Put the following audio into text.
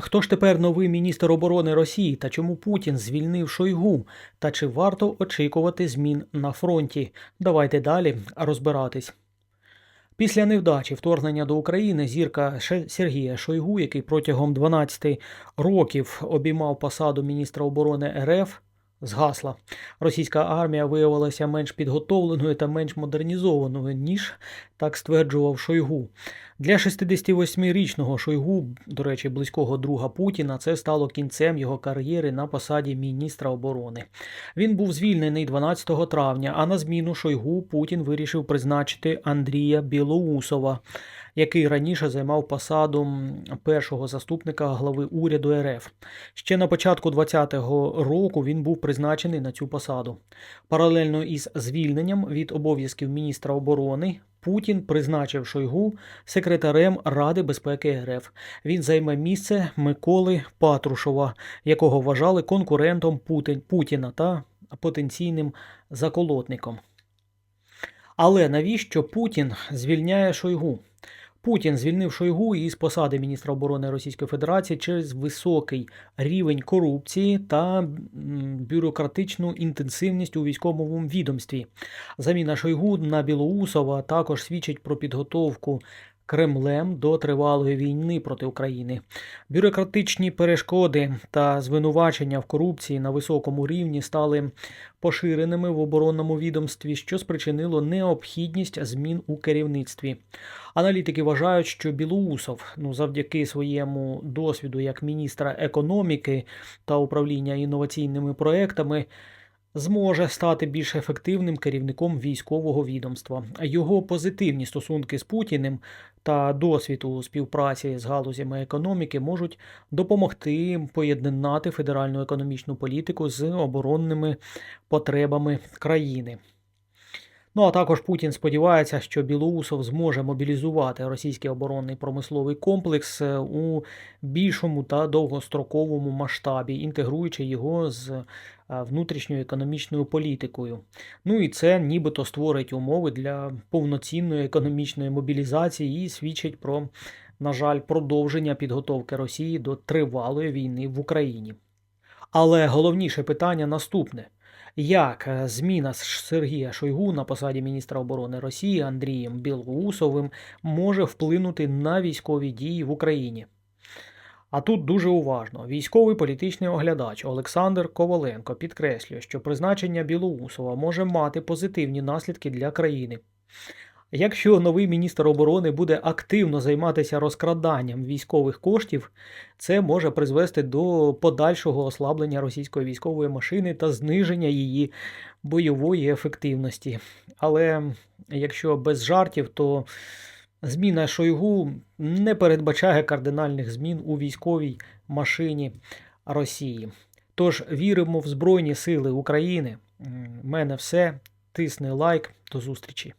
Хто ж тепер новий міністр оборони Росії та чому Путін звільнив Шойгу? Та чи варто очікувати змін на фронті? Давайте далі розбиратись. Після невдачі вторгнення до України зірка Сергія Шойгу, який протягом 12 років обіймав посаду міністра оборони РФ, згасла. Російська армія виявилася менш підготовленою та менш модернізованою, ніж так стверджував Шойгу. Для 68-річного Шойгу, до речі, близького друга Путіна, це стало кінцем його кар'єри на посаді міністра оборони. Він був звільнений 12 травня, а на зміну Шойгу Путін вирішив призначити Андрія Білоусова, який раніше займав посаду першого заступника глави уряду РФ. Ще на початку 20-го року він був призначений на цю посаду. Паралельно із звільненням від обов'язків міністра оборони Путін призначив Шойгу секретарем Ради безпеки РФ. Він займе місце Миколи Патрушова, якого вважали конкурентом Путіна та потенційним заколотником. Але навіщо Путін звільняє Шойгу? Путін звільнив Шойгу із посади міністра оборони Російської Федерації через високий рівень корупції та бюрократичну інтенсивність у військовому відомстві. Заміна Шойгу на Білоусова також свідчить про підготовку Кремлем до тривалої війни проти України. Бюрократичні перешкоди та звинувачення в корупції на високому рівні стали поширеними в оборонному відомстві, що спричинило необхідність змін у керівництві. Аналітики вважають, що Білоусов, ну завдяки своєму досвіду як міністра економіки та управління інноваційними проектами, зможе стати більш ефективним керівником військового відомства. Його позитивні стосунки з Путіним та досвід у співпраці з галузями економіки можуть допомогти поєднати федеральну економічну політику з оборонними потребами країни. Ну а також Путін сподівається, що Білоусов зможе мобілізувати російський оборонний промисловий комплекс е, у більшому та довгостроковому масштабі, інтегруючи його з е, внутрішньою економічною політикою. Ну і це нібито створить умови для повноцінної економічної мобілізації і свідчить про, на жаль, продовження підготовки Росії до тривалої війни в Україні. Але головніше питання наступне. Як е, зміна Сергія Шойгу на посаді міністра оборони Росії Андрієм Білоусовим може вплинути на військові дії в Україні? А тут дуже уважно. Військовий політичний оглядач Олександр Коваленко підкреслює, що призначення Білоусова може мати позитивні наслідки для країни. Якщо новий міністр оборони буде активно займатися розкраданням військових коштів, це може призвести до подальшого ослаблення російської військової машини та зниження її бойової ефективності. Але якщо без жартів, то зміна Шойгу не передбачає кардинальних змін у військовій машині Росії. Тож віримо в Збройні Сили України. В мене все. Тисни лайк. До зустрічі.